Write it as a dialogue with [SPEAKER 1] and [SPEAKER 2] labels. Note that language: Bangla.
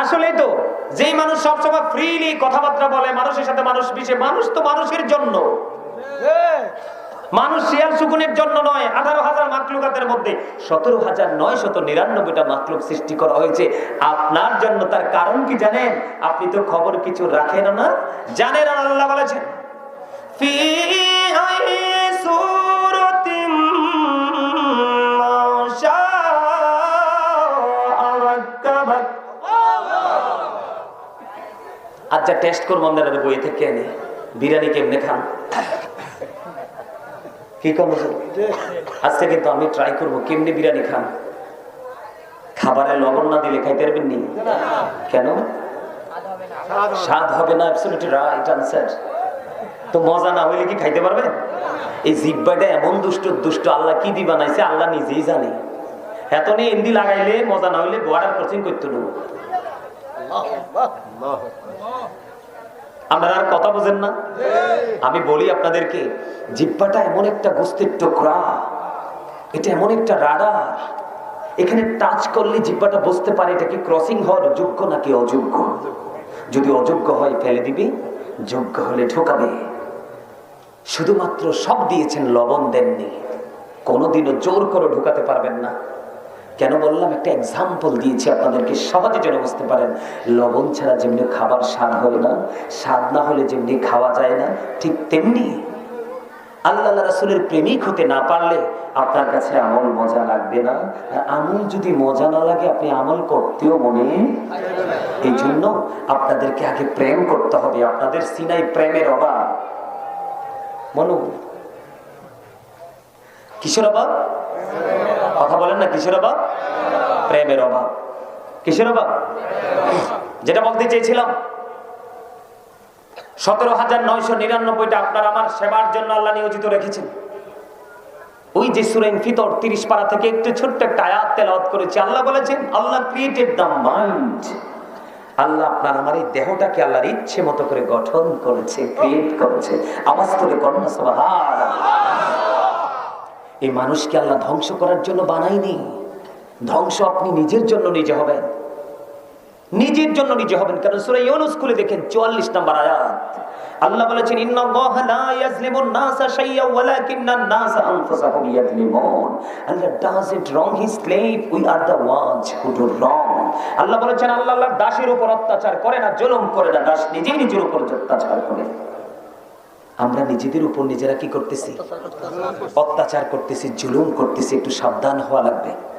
[SPEAKER 1] আসলেই তো, যেই মানুষ সবসময় ফ্রিলি কথাবার্তা বলে, মানুষের সাথে মানুষ মিশে, মানুষ তো মানুষের জন্য। মানুষ শিয়াল সুকুনের জন্য নয়, আঠারো হাজার মাকলুকাতের মধ্যে সতেরো হাজার নয় শত নিরানব্বইটা মাকলুক সৃষ্টি করা হয়েছে। আপনার জন্য তার কারণ কি জানেন? আপনি তো খবর কিছু রাখেন না, জানেন আল্লাহ বলেছেন। ফি আচ্ছা টেস্ট করব আপনারা বই থেকে এনে বিরিয়ানি কেমনে খান? কি আজকে কিন্তু আমি ট্রাই করব, কেমনি বিরিয়ানি খান? খাবারে লবণ না দিলে খাইতে পারবেন নি? কেন? স্বাদ হবে না রাইট আনসার তো মজা না হইলে কি খাইতে পারবেন? এই জিব্বাটা এমন দুষ্ট দুষ্ট আল্লাহ কি দি বানাইছে, আল্লাহ নিজেই জানে। এত নেই এমনি লাগাইলে, মজা না হইলে বর্ডার ক্রসিং করতে দেবো আপনারা কথা বোঝেন না? আমি বলি আপনাদেরকে, জিব্বাটা এমন একটা টুকরা, এটা এমন একটা রাডার। এখানে টাচ করলে জিব্বাটা বুঝতে পারে এটা কি ক্রসিং হওয়ার যোগ্য নাকি অযোগ্য। যদি অযোগ্য হয় ফেলে দিবে, যোগ্য হলে ঢোকাবে। শুধুমাত্র সব দিয়েছেন লবণ দেননি। কোনোদিনও জোর করে ঢুকাতে পারবেন না। কেন বললাম? একটা এক্সাম্পল দিয়েছি, আপনাদেরকে সহজে যেন বুঝতে পারেন। লবণ ছাড়া যেমনি খাবার স্বাদ হয় না, স্বাদ না হলে যেমনি খাওয়া যায় না, ঠিক তেমনি আল্লাহ রাসুলের প্রেমিক হতে না পারলে আপনার কাছে আমল মজা লাগবে না। আর আমল যদি মজা না লাগে, আপনি আমল করতেও মনে এই জন্য আপনাদেরকে আগে প্রেম করতে হবে। আপনাদের সিনাই প্রেমের অভাব। মনু কিশোর অভাব? বলেন না, কিসের অভাব? প্রেমের অভাব। কিসের অভাব? যেটা বলতে চেয়েছিলাম, সতেরো হাজার নয়শো নিরানব্বইটা আপনার আমার সেবার জন্য আল্লাহ নিয়োজিত রেখেছেন। ওই যে সুরেন ফিতর তিরিশ পাড়া থেকে একটু ছোট্ট একটা আয়াত তেলাওয়াত করেছে। আল্লাহ বলেছেন, Allah created the mind Allah আপনার আমার এই দেহটাকে আল্লাহর ইচ্ছে মতো করে গঠন করেছে ক্রিয়েট করেছে। আওয়াজ করে কন্যা সভার এই মানুষকে আল্লাহ ধ্বংস করার জন্য বানাইনি ধ্বংস আপনি নিজের জন্য নিজে হবেন। নিজের জন্য নিজে হবেন। কারণ সূরা ইউনূস খুলে দেখেন 44 নম্বর আয়াত। আল্লাহ বলেছেন, ইন্নাল্লাহা লা ইয়াজলিমুন নাসা শাইয়্যান ওয়ালাকিন্নান নাসা আনফুসাহুম ইয়াজলিমুন Allah doesn't wrong his slave we are the ones who do wrong Allah বলেছেন, আল্লাহ আল্লাহর দাসের উপর অত্যাচার করে না, জুলুম করে না, দাস নিজেই নিজের উপর অত্যাচার করে। আমরা নিজেদের উপর নিজেরা কি করতেছি? অত্যাচার করতেছি জুলুম করতেছি একটু সাবধান হওয়া লাগবে।